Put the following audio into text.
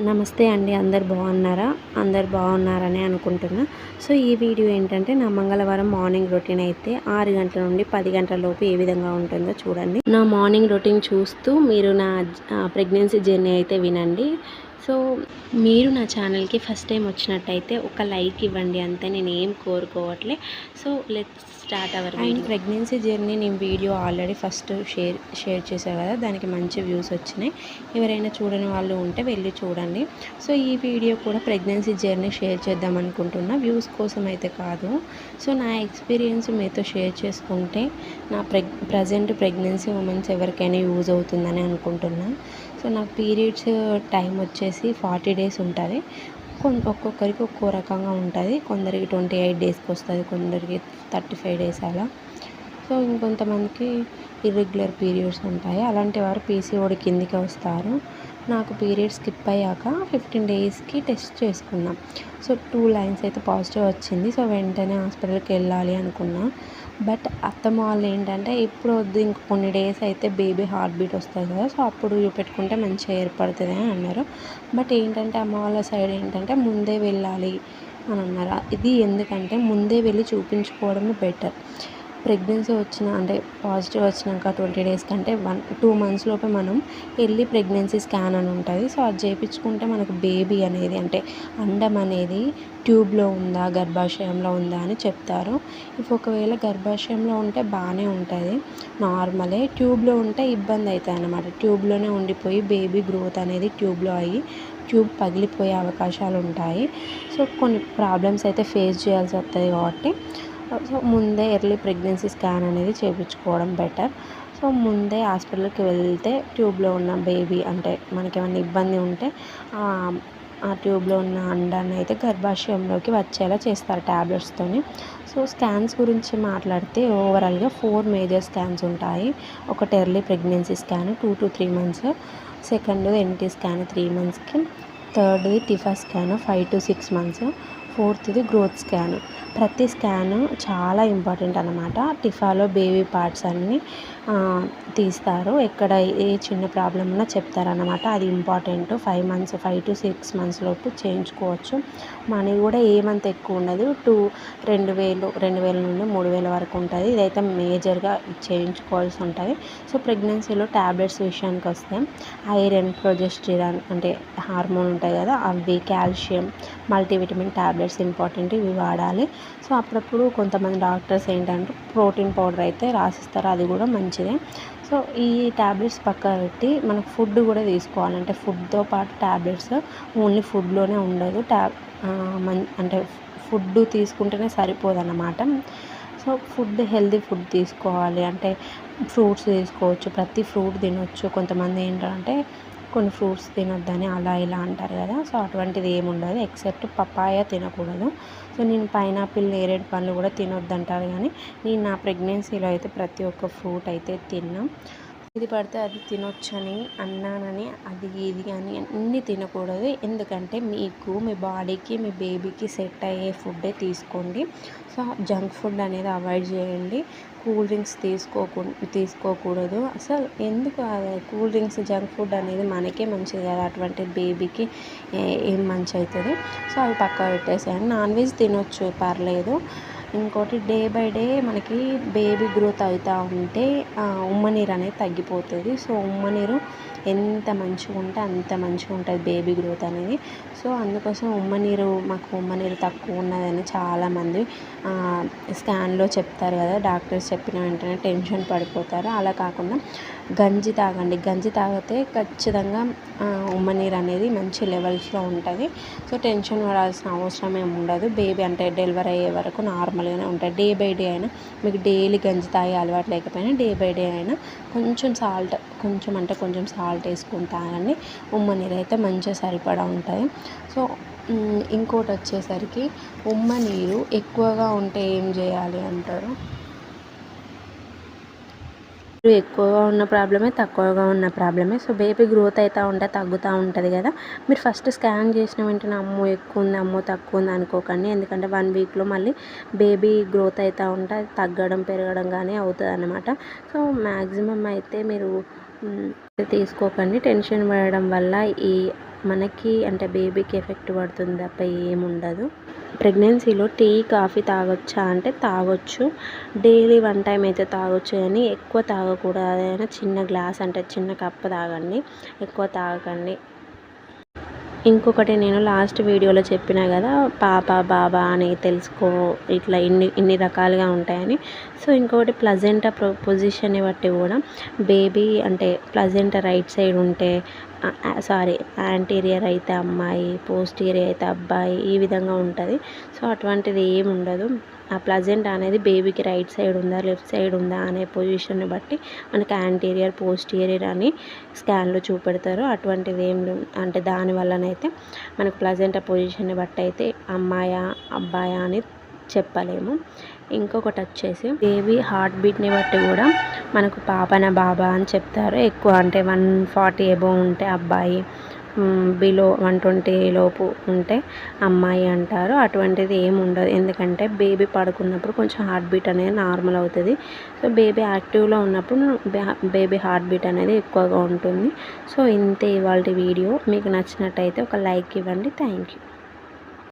నమస్తే అండి అందరు బాగున్నారా? అందరు బాగున్నారని అనుకుంటున్నా. సో ఈ వీడియో ఏంటంటే నా మంగళవారం మార్నింగ్ రొటీన్ అయితే ఆరు గంటల నుండి పది గంటల లోపు ఏ విధంగా ఉంటుందో చూడండి. నా మార్నింగ్ రొటీన్ చూస్తూ మీరు నా ప్రెగ్నెన్సీ జర్నీ అయితే వినండి. సో మీరు నా ఛానల్కి ఫస్ట్ టైం వచ్చినట్టయితే ఒక లైక్ ఇవ్వండి అంతే నేను ఏం కోరుకోవట్లే. So let start our and pregnancy journey నేను video already first share share చేశాను కదా దానికి మంచి వ్యూస్ వచ్చినాయి. ఎవరైనా చూడని వాళ్ళు ఉంటే వెళ్ళి చూడండి. సో ఈ వీడియో కూడా ప్రెగ్నెన్సీ జర్నీ షేర్ చేద్దాం అనుకుంటున్నా. వ్యూస్ కోసం అయితే కాదు. సో నా ఎక్స్పీరియన్స్ మీతో షేర్ చేసుకుంటే నా ప్రెగ్ ప్రజెంట్ ప్రెగ్నెన్సీ ఉమెన్స్ ఎవరికైనా యూజ్ అవుతుందని అనుకుంటున్నా. సో నాకు పీరియడ్స్ టైం వచ్చేసి ఫార్టీ డేస్ ఉంటుంది. ఒక్కొక్కరికి ఒక్కో రకంగా ఉంటుంది. కొందరికి ట్వంటీ ఎయిట్ డేస్కి వస్తుంది కొందరికి థర్టీ ఫైవ్ డేస్ అలా. సో ఇంకొంతమందికి ఇర్రెగ్యులర్ పీరియడ్స్ ఉంటాయి. అలాంటి వారు పీసీఓడి కిందికి వస్తారు. నాకు పీరియడ్స్ స్కిప్ అయ్యాక ఫిఫ్టీన్ డేస్కి టెస్ట్ చేసుకున్నాం. సో టూ లైన్స్ అయితే పాజిటివ్ వచ్చింది. సో వెంటనే హాస్పిటల్కి వెళ్ళాలి అనుకున్నా. బట్ అత్తమ్మ వాళ్ళు ఏంటంటే ఇప్పుడు వద్దు ఇంక కొన్ని డేస్ అయితే బేబీ హార్ట్ బీట్ వస్తుంది కదా సో అప్పుడు చూపెట్టుకుంటే మంచిగా ఏర్పడుతుంది అని అన్నారు. బట్ ఏంటంటే అమ్మ వాళ్ళ సైడ్ ఏంటంటే ముందే వెళ్ళాలి అని అన్నారు. ఇది ఎందుకంటే ముందే వెళ్ళి చూపించుకోవడమే బెటర్. ప్రెగ్నెన్సీ వచ్చిన అంటే పాజిటివ్ వచ్చినాక ట్వంటీ డేస్ కంటే వన్ టూ మంత్స్ లోపే మనం వెళ్ళి ప్రెగ్నెన్సీ స్కాన్ అని ఉంటుంది. సో అది చేయించుకుంటే మనకు బేబీ అనేది అంటే అండం అనేది ట్యూబ్లో ఉందా గర్భాశయంలో ఉందా అని చెప్తారు. ఇఫ్ ఒకవేళ గర్భాశయంలో ఉంటే బాగానే ఉంటుంది. నార్మలే. ట్యూబ్లో ఉంటే ఇబ్బంది అవుతుంది అనమాట ట్యూబ్లోనే ఉండిపోయి బేబీ గ్రోత్ అనేది ట్యూబ్లో అయ్యి ట్యూబ్ పగిలిపోయే అవకాశాలు ఉంటాయి. సో కొన్ని ప్రాబ్లమ్స్ అయితే ఫేస్ చేయాల్సి వస్తుంది కాబట్టి సో ముందే ఎర్లీ ప్రెగ్నెన్సీ స్కాన్ అనేది చేయించుకోవడం బెటర్ సో ముందే హాస్పిటల్కి వెళ్తే ట్యూబ్లో ఉన్న బేబీ అంటే మనకి ఏమైనా ఇబ్బంది ఉంటే ఆ ట్యూబ్లో ఉన్న అండాన్ని అయితే గర్భాశయంలోకి వచ్చేలా చేస్తారు ట్యాబ్లెట్స్తోని సో స్కాన్స్ గురించి మాట్లాడితే ఓవరాల్గా ఫోర్ మేజర్ స్కాన్స్ ఉంటాయి. ఒకటి early pregnancy scan two to three months second NT scan three మంత్స్కి థర్డ్ది TIFFA scan five to six months ఫోర్త్ది growth scan ప్రతి స్కాన్ చాలా ఇంపార్టెంట్ అనమాట టిఫాలో బేబీ పార్ట్స్ అన్నీ తీస్తారు. ఎక్కడ ఏ చిన్న ప్రాబ్లం ఉన్నా చెప్తారనమాట అది important. Five months five to six months లోపు చేయించుకోవచ్చు. మనీ కూడా ఏమంత ఎక్కువ ఉండదు. టూ రెండు వేలు రెండు వేల నుండి మూడు వేల వరకు ఉంటుంది. ఇదైతే మేజర్గా చేయించుకోవాల్సి ఉంటుంది. సో ప్రెగ్నెన్సీలో ట్యాబ్లెట్స్ విషయానికి వస్తే ఐరన్ ప్రొజెస్టిరాన్ అంటే హార్మోన్ ఉంటాయి కదా అవి కాల్షియం మల్టీవిటమిన్ ట్యాబ్లెట్స్ ఇంపార్టెంట్ ఇవి వాడాలి. సో అప్పుడప్పుడు కొంతమంది డాక్టర్స్ ఏంటంటే ప్రోటీన్ పౌడర్ అయితే రాసిస్తారు అది కూడా మంచిదే. సో ఈ ట్యాబ్లెట్స్ పక్క పెట్టి మనకు ఫుడ్ కూడా తీసుకోవాలి. అంటే ఫుడ్తో పాటు ట్యాబ్లెట్స్ ఓన్లీ ఫుడ్లోనే ఉండదు. ట్యాబ్ మన్ అంటే ఫుడ్ తీసుకుంటేనే సరిపోదన్నమాట. సో ఫుడ్ హెల్దీ ఫుడ్ తీసుకోవాలి. అంటే ఫ్రూట్స్ తీసుకోవచ్చు ప్రతి ఫ్రూట్ తినొచ్చు. కొంతమంది ఏంటంటే కొన్ని ఫ్రూట్స్ తినొద్దని అలా ఇలా అంటారు కదా. సో అటువంటిది ఏముండదు ఎక్సెప్ట్ పపాయ తినకూడదు. సో నేను పైనాపిల్ నేరేడు పండ్లు కూడా తినొద్దంటారు కానీ నేను నా ప్రెగ్నెన్సీలో అయితే ప్రతి ఒక్క ఫ్రూట్ అయితే తిన్నాం. ఇది పడితే అది తినొచ్చని అన్నానని అది ఇది అని అన్నీ తినకూడదు. ఎందుకంటే మీకు మీ బాడీకి మీ బేబీకి సెట్ అయ్యే ఫుడ్డే తీసుకోండి. సో జంక్ ఫుడ్ అనేది అవాయిడ్ చేయండి. కూల్ డ్రింక్స్ తీసుకోకు తీసుకోకూడదు. అసలు ఎందుకు కూల్ డ్రింక్స్ జంక్ ఫుడ్ అనేది మనకే మంచిది కదా. అటువంటి బేబీకి ఏం మంచి అవుతుంది? సో అవి పక్క పెట్టేసేయండి. నాన్ వెజ్ తినొచ్చు పర్లేదు. ఇంకోటి డే బై డే మనకి బేబీ గ్రోత్ అవుతూ ఉంటే ఉమ్మనీరు అనేది తగ్గిపోతుంది. సో ఉమ్మనీరు ఎంత మంచిగా ఉంటే అంత మంచిగా ఉంటుంది బేబీ గ్రోత్ అనేది. సో అందుకోసం ఉమ్మనీరు మాకు ఉమ్మనీరు తక్కువ ఉన్నదని చాలామంది స్కాన్లో చెప్తారు కదా డాక్టర్స్ చెప్పిన వెంటనే టెన్షన్ పడిపోతారు. అలా కాకుండా గంజి తాగండి. గంజి తాగితే ఖచ్చితంగా ఉమ్మనీరు అనేది మంచి లెవెల్స్లో ఉంటుంది. సో టెన్షన్ పడాల్సిన అవసరం ఏమి ఉండదు. బేబీ అంటే డెలివరీ అయ్యే వరకు నార్మల్ నార్మల్గానే ఉంటాయి. డే బై డే అయినా మీకు డైలీ గంజి తాగే అలవాటు లేకపోయినా డే బై డే అయినా కొంచెం సాల్ట్ కొంచెం అంటే కొంచెం సాల్ట్ వేసుకుని తాగండి. ఉమ్మ నీరు అయితే మంచిగా సరిపడా ఉంటుంది సో ఇంకోటి వచ్చేసరికి ఉమ్మ నీరు ఎక్కువగా ఉంటే ఏం చేయాలి అంటారు? ఎక్కువగా ఉన్న ప్రాబ్లమే తక్కువగా ఉన్న ప్రాబ్లమే. సో బేబీ గ్రోత్ అవుతూ ఉంటే తగ్గుతూ ఉంటుంది కదా. మీరు ఫస్ట్ స్కాన్ చేసిన వెంటనే అమ్మో ఎక్కువ ఉంది అమ్మో తక్కువ ఉంది అనుకోకండి. ఎందుకంటే వన్ వీక్లో మళ్ళీ బేబీ గ్రోత్ అవుతూ ఉంటే తగ్గడం పెరగడం కానీ అవుతుంది అనమాట సో మ్యాక్సిమం అయితే మీరు తీసుకోకండి. టెన్షన్ పడడం వల్ల ఈ మనకి అంటే బేబీకి ఎఫెక్ట్ పడుతుంది తప్ప ఏముండదు. ప్రెగ్నెన్సీలో టీ కాఫీ తాగొచ్చా అంటే తాగొచ్చు. డైలీ వన్ టైం అయితే తాగొచ్చు కానీ ఎక్కువ తాగకూడదు. అదైనా చిన్న గ్లాస్ అంటే చిన్న కప్పు తాగండి. ఎక్కువ తాగకండి. ఇంకొకటి నేను లాస్ట్ వీడియోలో చెప్పిన కదా పాప బాబా అని తెలుసుకో ఇట్లా ఇన్ని ఇన్ని రకాలుగా ఉంటాయని. సో ఇంకొకటి ప్లజెంటా పొజిషన్ని బట్టి కూడా బేబీ అంటే ప్లజెంటా రైట్ సైడ్ ఉంటే సారీ యాంటీరియర్ అయితే అమ్మాయి పోస్టీరియర్ అయితే అబ్బాయి ఈ విధంగా ఉంటుంది. సో అటువంటిది ఏమి ఉండదు ఆ ప్లజెంట్ అనేది బేబీకి రైట్ సైడ్ ఉందా లెఫ్ట్ సైడ్ ఉందా అనే పొజిషన్ని బట్టి మనకి యాంటీరియర్ పోస్టీరియర్ అని స్కాన్లో చూపెడతారు. అటువంటిది ఏం అంటే దానివల్లనైతే మనకు ప్లజెంట్ పొజిషన్ని బట్టి అయితే అమ్మాయా అబ్బాయా అని చెప్పలేము. ఇంకొకటి వచ్చేసి బేబీ హార్ట్ బీట్ని బట్టి కూడా మనకు పాపన బాబా అని చెప్తారు. ఎక్కువ అంటే వన్ ఫార్టీ ఎబో ఉంటే అబ్బాయి బిలో వన్ ట్వంటీ లోపు ఉంటే అమ్మాయి అంటారు. అటువంటిది ఏమి ఉండదు. ఎందుకంటే బేబీ పడుకున్నప్పుడు కొంచెం హార్ట్ బీట్ అనేది నార్మల్ అవుతుంది. సో బేబీ యాక్టివ్లో ఉన్నప్పుడు బేబీ హార్ట్ బీట్ అనేది ఎక్కువగా ఉంటుంది. సో ఇంతే ఇవాళ వీడియో మీకు నచ్చినట్టయితే ఒక లైక్ ఇవ్వండి. Thank you